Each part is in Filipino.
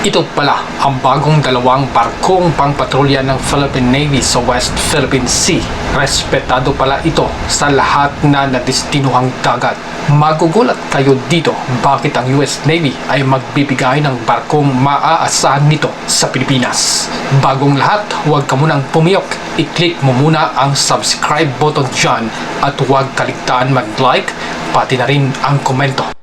Ito pala ang bagong dalawang barkong pangpatrolya ng Philippine Navy sa West Philippine Sea. Respetado pala ito sa lahat na nadestinuhang dagat. Magugulat kayo dito bakit ang US Navy ay magbibigay ng barkong maaasahan nito sa Pilipinas. Bagong lahat, huwag ka munang pumiyok. I-click mo muna ang subscribe button dyan at huwag kaligtaan mag-like pati na rin ang komento.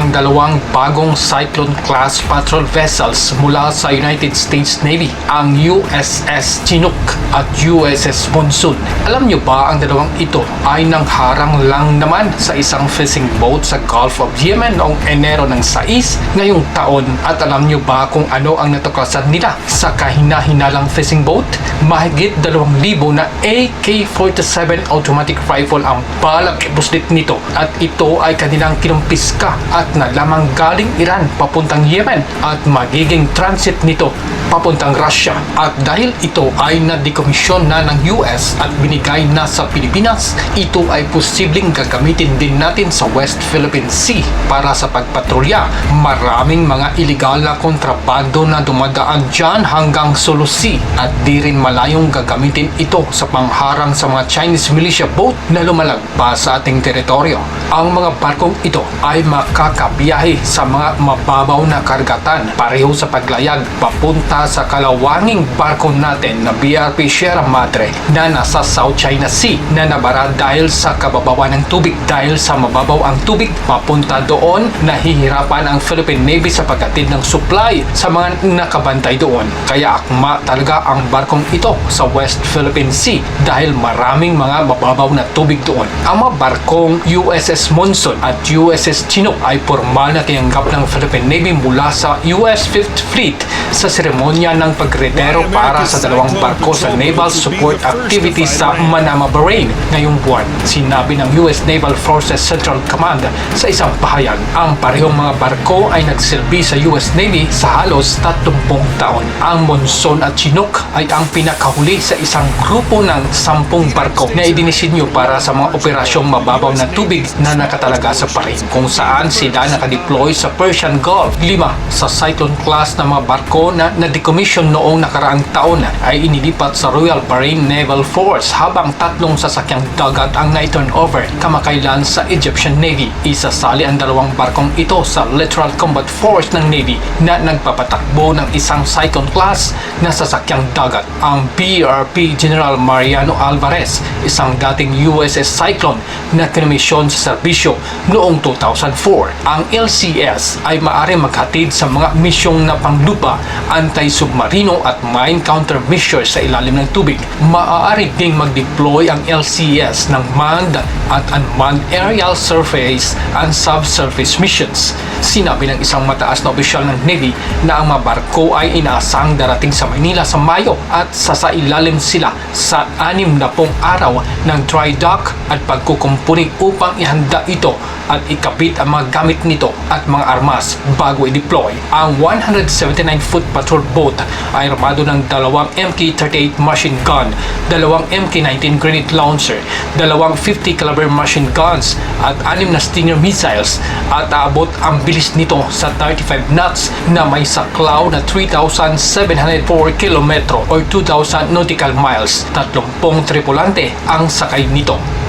Ang dalawang bagong Cyclone class patrol vessels mula sa United States Navy, ang USS Chinook at USS Monsoon. Alam nyo ba ang dalawang ito ay nangharang lang naman sa isang fishing boat sa Gulf of Yemen noong Enero ng 6 ngayong taon at alam nyo ba kung ano ang natuklasan nila sa kahina-hinalang fishing boat? Mahigit 2,000 na AK-47 automatic rifle ang balang ibuslit nito at ito ay kanilang kinumpis ka at nalamang galing Iran papuntang Yemen at magiging transit nito papuntang Russia. At dahil ito ay na-decommission na ng US at binigay na sa Pilipinas, ito ay posibleng gagamitin din natin sa West Philippine Sea para sa pagpatrolya. Maraming mga iligal na kontrabando na dumadaan dyan hanggang Sulu Sea at di rin malayong gagamitin ito sa pangharang sa mga Chinese militia boat na lumalagpas sa ating teritoryo. Ang mga barkong ito ay makakabiyahe sa mga mababaw na kargatan pareho sa paglayag papunta sa kalawanging barko natin na BRP Sierra Madre na nasa South China Sea na nabara dahil sa kababawan ng tubig dahil sa mababaw ang tubig papunta doon nahihirapan ang Philippine Navy sa paghatid ng supply sa mga nakabantay doon. Kaya akma talaga ang barkong ito sa West Philippine Sea dahil maraming mga mababaw na tubig doon. Ang mga barkong USS Monson at USS Chinook ay formal na tinanggap ng Philippine Navy mula sa US 5th Fleet sa seremonya ng pagretero para sa dalawang barko sa Naval Support Activities sa Manama, Bahrain ngayong buwan. Sinabi ng US Naval Forces Central Command sa isang pahayag, ang parehong mga barko ay nagsilbi sa US Navy sa halos 30 taon. Ang Monson at Chinook ay ang pinakahuli sa isang grupo ng 10 barko na idinisinyo para sa mga operasyong mababaw na tubig na nakatalaga sa parin kung saan sila nakadeploy sa Persian Gulf. Lima sa Cyclone class na mga barko na na-decommission noong nakaraang taon ay inilipat sa Royal Bahrain Naval Force habang tatlong sasakyang dagat ang na-turn over kamakailan sa Egyptian Navy. Isasali ang dalawang barkong ito sa Littoral Combat Force ng Navy na nagpapatakbo ng isang Cyclone class na sasakyang dagat. Ang BRP General Mariano Alvarez, isang dating USS Cyclone na kinomisyon sa serbisyo noong 2004. Ang LCS ay maaari maghatid sa mga misyong na panglupa, anti-submarino at mine countermeasures sa ilalim ng tubig. Maaari ding mag-deploy ang LCS ng manned at unmanned aerial surface and subsurface missions. Sinabi ng isang mataas na opisyal ng Navy na ang mga barko ay inaasang darating sa Manila sa Mayo at sasailalim sila sa anim na pong araw ng dry dock at pagkukumpuni upang ihanda ito at ikabit ang mga gamit nito at mga armas bago i-deploy. Ang 179-foot patrol boat ay armado ng dalawang MK-38 machine gun, dalawang MK-19 grenade launcher, dalawang 50 caliber machine guns at anim na Stinger missiles at aabot ang bilis nito sa 35 knots na may saklaw na 3,704 kilometro or 2,000 nautical miles. 30 tripulante ang sakay nito.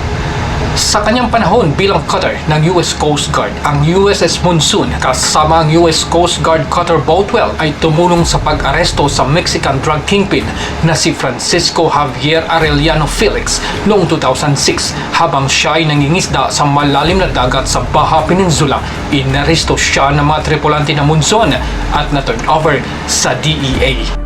Sa kanyang panahon bilang cutter ng US Coast Guard, ang USS Monsoon kasama ang US Coast Guard cutter Boatwell ay tumulong sa pag-aresto sa Mexican drug kingpin na si Francisco Javier Arellano Felix noong 2006 habang siya ay nangingisda sa malalim na dagat sa Baja Peninsula. Inaresto siya ng mga tripulante ng Monsoon at na-turn over sa DEA.